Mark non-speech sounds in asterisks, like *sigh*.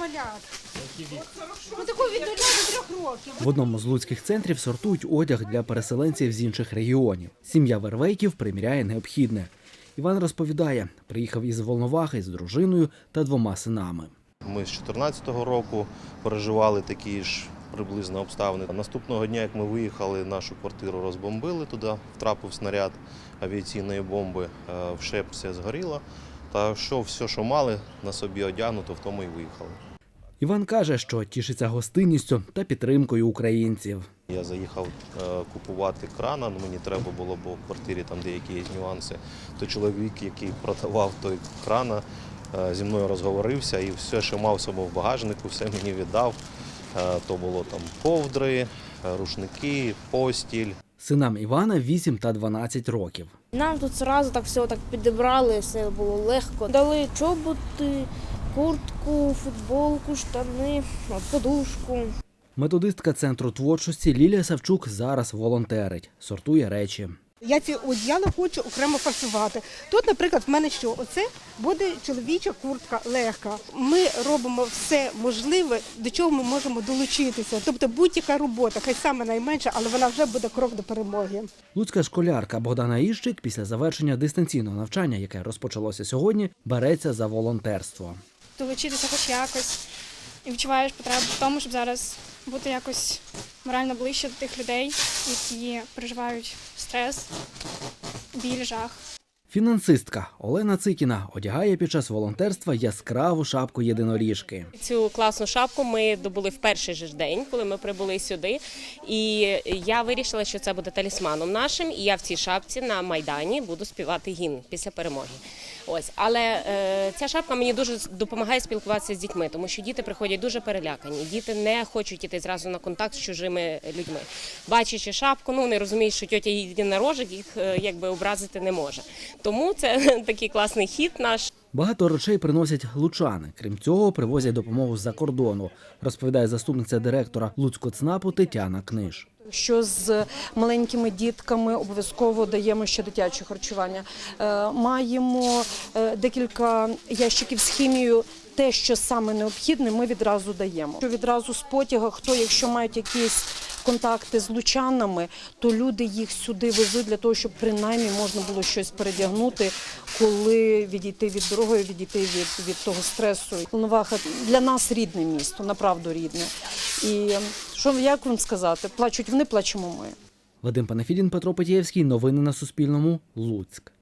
малят. Ну такого від нуля до трьох років. В одному з луцьких центрів сортують одяг для переселенців з інших регіонів. Сім'я Вервейків приміряє необхідне. Іван розповідає, приїхав із Волновахи з дружиною та двома синами. Ми з 2014 року переживали такі ж приблизно обставини. Наступного дня, як ми виїхали, нашу квартиру розбомбили туди, втрапив снаряд авіаційної бомби, е, вщеп все згоріло. Та що все, що мали на собі одягнуто, в тому і виїхали. Іван каже, що тішиться гостинністю та підтримкою українців. Я заїхав е, купувати крана, ну, мені треба було, бо в квартирі там деякі є нюанси. То чоловік, який продавав той крана, е, зі мною розговорився і все, що мав в себе в багажнику, все мені віддав. Е, То було там ковдри, рушники, постіль. Синам Івана 8 та 12 років. Нам тут зразу так все так підібрали, все було легко. Дали чоботи, куртку, футболку, штани, подушку. Методистка центру творчості Лілія Савчук зараз волонтерить, сортує речі. Я ці одіяла хочу окремо фасувати. Тут, наприклад, в мене що? Оце буде чоловіча куртка легка. Ми робимо все можливе, до чого ми можемо долучитися. Тобто будь-яка робота, хай саме найменша, але вона вже буде крок до перемоги. Луцька школярка Богдана Іщик після завершення дистанційного навчання, яке розпочалося сьогодні, береться за волонтерство. Долучитися хоч якось і відчуваєш потребу в тому, щоб зараз бути якось морально ближче до тих людей, які переживають стрес, біль, жах. Фінансистка Олена Цикіна одягає під час волонтерства яскраву шапку єдиноріжки. Цю класну шапку ми добули в перший же ж день, коли ми прибули сюди. І я вирішила, що це буде талісманом нашим. І я в цій шапці на майдані буду співати гімн після перемоги. Ось, але е, ця шапка мені дуже допомагає спілкуватися з дітьми, тому що діти приходять дуже перелякані. Діти не хочуть іти зразу на контакт з чужими людьми. Бачачи шапку, ну вони розуміють, що тьотя єдинорожик їх е, якби образити не може. Тому це *laughs* такий класний хід наш. Багато речей приносять лучани. Крім цього, привозять допомогу з-за кордону, розповідає заступниця директора Луцького ЦНАПу Тетяна Книж. що з маленькими дітками обов'язково даємо ще дитяче харчування. Е, Маємо е, декілька ящиків з хімією. Те, що саме необхідне, ми відразу даємо. Що відразу з потяга, хто, якщо мають якісь контакти з лучанами, то люди їх сюди везуть для того, щоб принаймні можна було щось передягнути, коли відійти від дороги, відійти від, від того стресу. Волноваха для нас рідне місто, направду рідне. І що як вам сказати, плачуть вони, плачемо ми. Вадим Панафідін, Петро Петєвський. Новини на Суспільному. Луцьк.